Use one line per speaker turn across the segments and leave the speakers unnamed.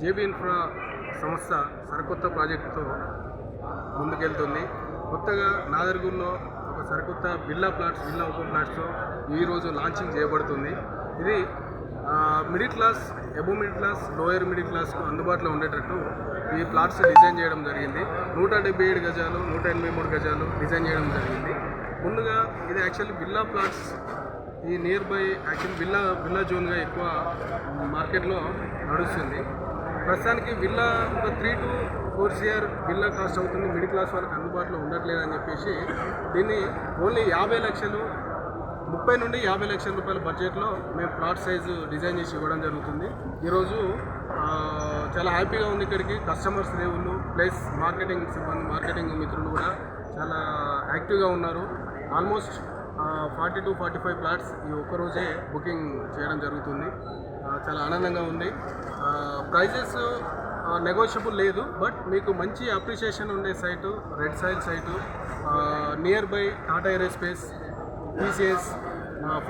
JB infra సంస్థ సరికొత్త ప్రాజెక్టుతో ముందుకెళ్తుంది. కొత్తగా నాదర్గూర్లో ఒక సరికొత్త బిల్లా ప్లాట్స్ బిల్లా ఓపెన్ ప్లాట్స్తో ఈరోజు లాంచింగ్ చేయబడుతుంది. ఇది middle class above middle class lower middle క్లాస్కు అందుబాటులో ఉండేటట్టు ఈ ప్లాట్స్ డిజైన్ చేయడం జరిగింది. నూట డెబ్బై ఏడు గజాలు నూట ఎనభై మూడు గజాలు డిజైన్ చేయడం జరిగింది. ముందుగా ఇది యాక్చువల్లీ బిల్లా ప్లాట్స్ ఈ nearby actual villa villa జోన్గా ఎక్కువ మార్కెట్లో నడుస్తుంది. ప్రస్తుతానికి విల్లా ఒక three to four C R villa cost అవుతుంది. మిడిల్ క్లాస్ వాళ్ళకి అందుబాటులో ఉండట్లేదు అని చెప్పేసి దీన్ని ఓన్లీ యాభై లక్షలు ముప్పై నుండి యాభై లక్షల రూపాయల బడ్జెట్లో మేము ప్లాట్ సైజు డిజైన్ చేసి ఇవ్వడం జరుగుతుంది. ఈరోజు చాలా హ్యాపీగా ఉంది ఇక్కడికి. కస్టమర్స్ దేవుళ్ళు ప్లస్ మార్కెటింగ్ సిబ్బంది మార్కెటింగ్ మిత్రులు కూడా చాలా యాక్టివ్గా ఉన్నారు. Almost forty two forty five plots ఈ ఒక్కరోజే బుకింగ్ చేయడం జరుగుతుంది. చాలా ఆనందంగా ఉంది. ప్రైజెస్ నెగోషియబుల్ లేదు బట్ మీకు మంచి అప్రిషియేషన్ ఉండే site red soil site near by Tata Aerospace TCS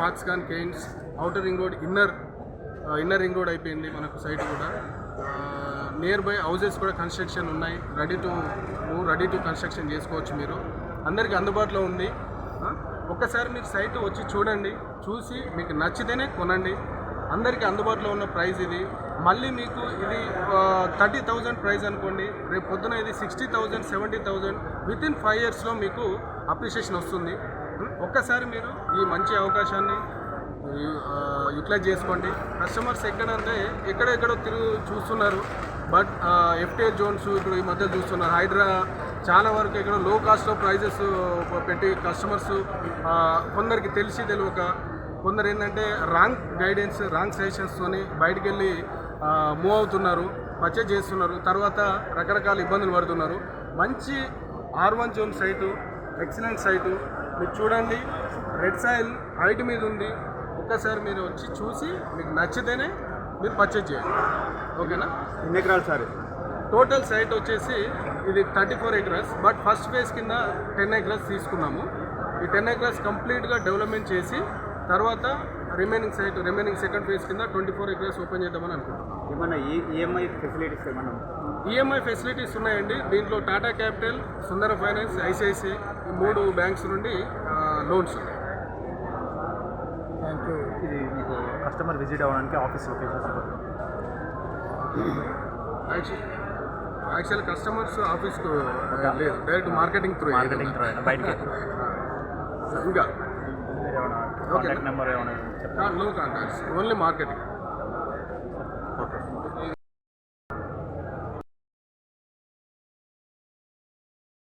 Foxconn Kaynes outer ring road inner inner ring road అయిపోయింది మనకు సైట్ కూడా. నియర్ బై హౌజెస్ కూడా కన్స్ట్రక్షన్ ఉన్నాయి. Ready to ready to construction చేసుకోవచ్చు మీరు. అందరికీ అందుబాటులో ఉంది. ఒక్కసారి మీరు సైట్ వచ్చి చూడండి చూసి మీకు నచ్చితేనే కొనండి. అందరికీ అందుబాటులో ఉన్న ప్రైస్ ఇది. మళ్ళీ మీకు ఇది థర్టీ థౌజండ్ ప్రైస్ అనుకోండి. రేపు పొద్దున ఇది sixty thousand seventy thousand within five ఇయర్స్లో మీకు అప్రిషియేషన్ వస్తుంది. ఒక్కసారి మీరు ఈ మంచి అవకాశాన్ని యూటిలైజ్ చేసుకోండి. కస్టమర్స్ ఎక్కడంటే ఎక్కడెక్కడో తిరుగు చూస్తున్నారు. బట్ ఎఫ్టీఏ జోన్స్ ఇప్పుడు ఈ మధ్య చూస్తున్నారు. హైడ్రా చాలా వరకు ఇక్కడ లో కాస్ట్లో ప్రైజెస్ పెట్టి కస్టమర్స్ కొందరికి తెలిసి తెలియక కొందరు ఏంటంటే రాంగ్ గైడెన్స్ రాంగ్ సజెషన్స్తోని బయటికి వెళ్ళి మూవ్ అవుతున్నారు పర్చేజ్ చేస్తున్నారు తర్వాత రకరకాల ఇబ్బందులు పడుతున్నారు. మంచి R one zone site excellent site మీరు చూడండి రెడ్ సాయిల్ హైట్ మీద ఉంది. ఒక్కసారి మీరు వచ్చి చూసి మీకు నచ్చితేనే మీరు పర్చేజ్ చేయండి. ఓకేనా?
ఎన్ని ఎకరాలు సార్
టోటల్ సైట్ వచ్చేసి ఇది thirty four acres but first phase కింద టెన్ ఎకరస్ తీసుకున్నాము. ఈ టెన్ ఎకరస్ కంప్లీట్గా డెవలప్మెంట్ చేసి తర్వాత remaining site remaining second phase కింద ట్వంటీ ఫోర్ ఎకరస్ ఓపెన్ చేద్దామని అనుకుంటున్నాం.
ఏమన్నా ఈఎంఐ ఫెసిలిటీస్ ఏమన్నా
ఈఎంఐ ఫెసిలిటీస్ ఉన్నాయండి. దీంట్లో Tata Capital Sundara Finance ICICI ఈ మూడు బ్యాంక్స్ నుండి లోన్స్ ఉన్నాయి.
థ్యాంక్ యూ ఇది మీకు కస్టమర్ విజిట్ అవ్వడానికి ఆఫీస్ లొకేషన్స్
యాక్చువల్ కస్టమర్స్ ఆఫీస్కు లేదు డైరెక్ట్ మార్కెటింగ్ త్రూ
మార్కెటింగ్ బయటకి.
ఇంకా.
కాంటాక్ట్ నెంబర్ ఏమైనా
no contacts only marketing
okay